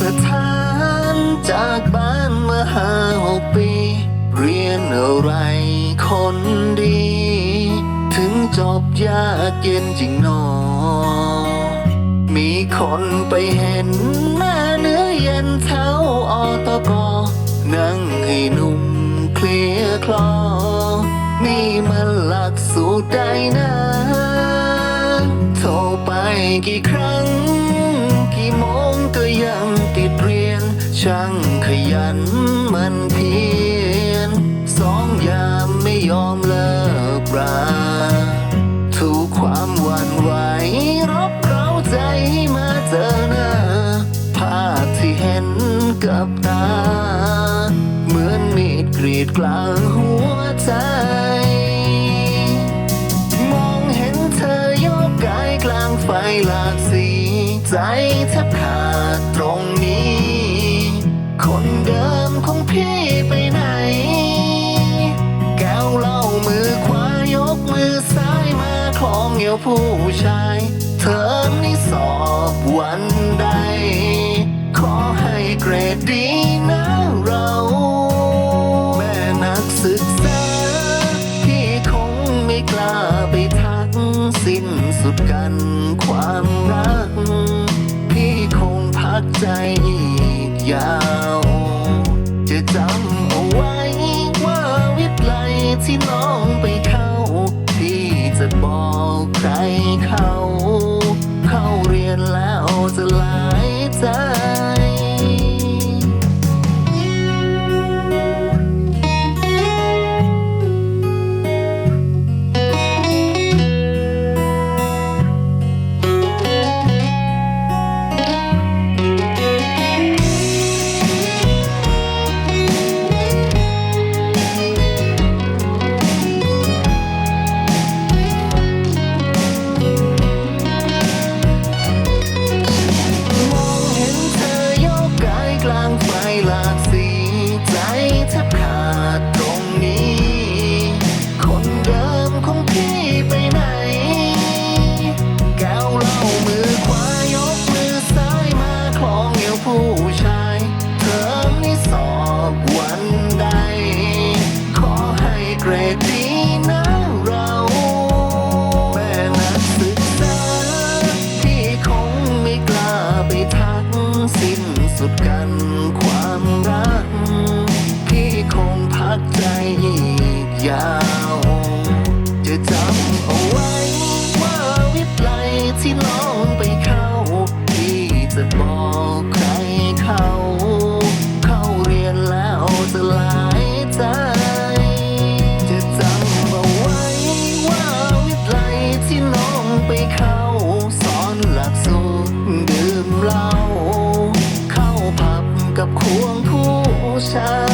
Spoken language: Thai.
สถานจากบ้านมาห้าหกปี เรียนอะไรคนดี ถึงจบยากเย็นจริงหนอ มีคนไปเห็นหน้าเนื้อเย็นเท้าออตกอนั่งให้นุ่มเคลียคลอ นี่มันหลักสูตรใดนะ โทรไปกี่ครั้ง ช่างขยันมันเพียรสองยามไม่ยอมเลิกราถูกความหวั่นไหวรบเร้าใจให้มาเจอหน้าภาพที่เห็นกับตา เหมือนมีดกรีดกลางหัวใจ มองเห็นเธอโยกกายกลางไฟหลากสี ใจแทบขาดตรงนี้ คนเดิมของพี่ไปไหน แก้วเหล้ามือขวายกมือซ้ายมาคล้องเอวผู้ชาย เธอนี่สอบวันใด ขอให้เกรดดีนะเรา แม่นักศึกษา พี่คงไม่กล้าไปทักสิ้นสุดกันความรัก พี่คงพักใจ ยาว จะจำเอาไว้ว่าวิทย์ไลที่น้องไปเข้าพี่จะบอกใครเขา เข้าเรียนแล้วจะหลายใจ รดดีนะเราแม่นักศึกษาพี่คงไม่กล้าไปทักสิ้นสุดกันความรักพี่คงพักใจอีกยาว Time.